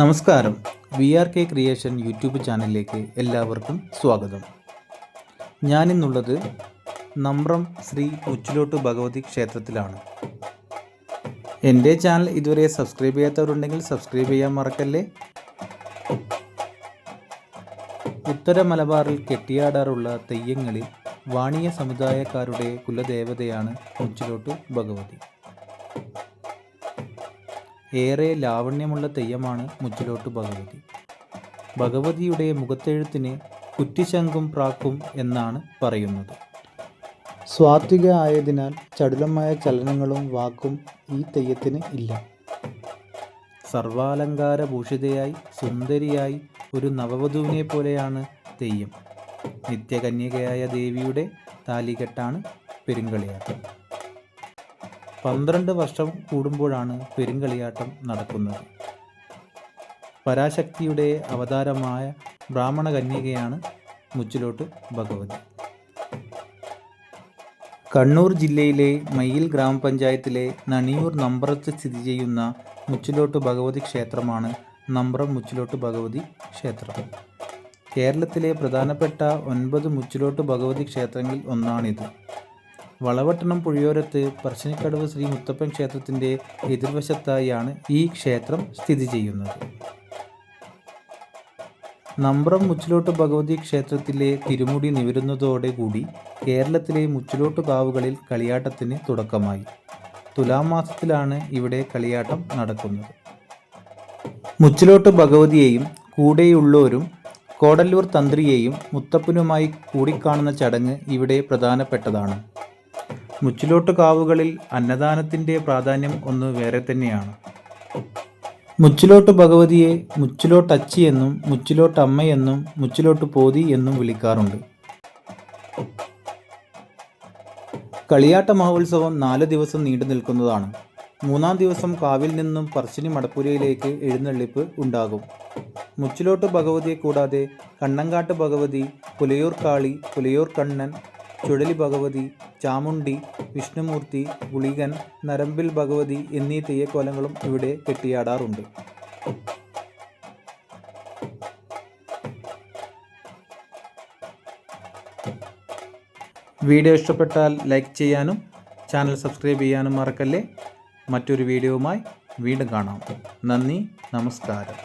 നമസ്കാരം. V R K creation YouTube ചാനലിലേക്ക് എല്ലാവർക്കും സ്വാഗതം. ഞാനിന്നുള്ളത് നമ്രം ശ്രീ ഉച്ചിലോട്ട് ഭഗവതി ക്ഷേത്രത്തിലാണ്. എന്റെ ചാനൽ ഇതുവരെ സബ്സ്ക്രൈബ് ചെയ്യാത്തവരുണ്ടെങ്കിൽ സബ്സ്ക്രൈബ് ചെയ്യാൻ മറക്കല്ലേ? ഉത്തര മലബാറിൽ കെട്ടിയാടാറുള്ള തെയ്യങ്ങളിൽ വാണിയ സമുദായക്കാരുടെ കുലദേവതയാണ് ഉച്ചിലോട്ട് ഭഗവതി. ഏറെ ലാവണ്യമുള്ള തെയ്യമാണ് മുച്ചിലോട്ട് ഭഗവതി. ഭഗവതിയുടെ മുഖത്തെഴുത്തിന് കുറ്റിശങ്കും പ്രാക്കും എന്നാണ് പറയുന്നത്. സ്വാത്വിക ആയതിനാൽ ചടുലമായ ചലനങ്ങളും വാക്കും ഈ തെയ്യത്തിന് ഇല്ല. സർവാലങ്കാര ഭൂഷിതയായി സുന്ദരിയായി ഒരു നവവധുവിനെ പോലെയാണ് തെയ്യം. നിത്യകന്യകയായ ദേവിയുടെ താലികെട്ടാണ് പെരുങ്കളിയാട്ടം. പന്ത്രണ്ട് വർഷം കൂടുമ്പോഴാണ് പെരുങ്കളിയാട്ടം നടക്കുന്നത്. പരാശക്തിയുടെ അവതാരമായ ബ്രാഹ്മണ കന്യകയാണ് മുച്ചിലോട്ട് ഭഗവതി. കണ്ണൂർ ജില്ലയിലെ മയ്യിൽ ഗ്രാമപഞ്ചായത്തിലെ നണിയൂർ നമ്പ്രത്ത് സ്ഥിതി ചെയ്യുന്ന മുച്ചിലോട്ട് ഭഗവതി ക്ഷേത്രമാണ് നമ്പ്രം മുച്ചിലോട്ട് ഭഗവതി ക്ഷേത്രം. കേരളത്തിലെ പ്രധാനപ്പെട്ട ഒൻപത് മുച്ചിലോട്ട് ഭഗവതി ക്ഷേത്രങ്ങളിൽ ഒന്നാണിത്. വളവട്ടണം പുഴയോരത്ത് പറശ്ശിനിക്കടവ് ശ്രീ മുത്തപ്പൻ ക്ഷേത്രത്തിന്റെ എതിർവശത്തായാണ് ഈ ക്ഷേത്രം സ്ഥിതി ചെയ്യുന്നത്. നമ്പ്രം മുച്ചിലോട്ട് ഭഗവതി ക്ഷേത്രത്തിലെ തിരുമുടി നിവരുന്നതോടെ കൂടി കേരളത്തിലെ മുച്ചിലോട്ട് കാവുകളിൽ കളിയാട്ടത്തിന് തുടക്കമായി. തുലാമാസത്തിലാണ് ഇവിടെ കളിയാട്ടം നടക്കുന്നത്. മുച്ചിലോട്ട് ഭഗവതിയെയും കൂടെയുള്ളവരും കോടല്ലൂർ തന്ത്രിയെയും മുത്തപ്പനുമായി കൂടിക്കാണുന്ന ചടങ്ങ് ഇവിടെ പ്രധാനപ്പെട്ടതാണ്. മുച്ചിലോട്ട് കാവുകളിൽ അന്നദാനത്തിന്റെ പ്രാധാന്യം ഒന്ന് വേറെ തന്നെയാണ്. മുച്ചിലോട്ട് ഭഗവതിയെ മുച്ചിലോട്ട് അച്ചി എന്നും മുച്ചിലോട്ട് അമ്മയെന്നും മുച്ചിലോട്ട് പോതി എന്നും വിളിക്കാറുണ്ട്. കളിയാട്ട മഹോത്സവം നാല് ദിവസം നീണ്ടു നിൽക്കുന്നതാണ്. മൂന്നാം ദിവസം കാവിൽ നിന്നും പറശ്ശിനി മടപ്പുരയിലേക്ക് എഴുന്നള്ളിപ്പ് ഉണ്ടാകും. മുച്ചിലോട്ട് ഭഗവതിയെ കൂടാതെ കണ്ണങ്കാട്ട് ഭഗവതി പുലയൂർ കാളി പുലയൂർ കണ്ണൻ ചുഴലി ഭഗവതി ചാമുണ്ടി വിഷ്ണുമൂർത്തി ഗുളികൻ നരമ്പിൽ ഭഗവതി എന്നീ തെയ്യക്കോലങ്ങളും ഇവിടെ കെട്ടിയാടാറുണ്ട്. വീഡിയോ ഇഷ്ടപ്പെട്ടാൽ ലൈക്ക് ചെയ്യാനും ചാനൽ സബ്സ്ക്രൈബ് ചെയ്യാനും മറക്കല്ലേ? മറ്റൊരു വീഡിയോവുമായി വീണ്ടും കാണാം. നന്ദി നമസ്കാരം.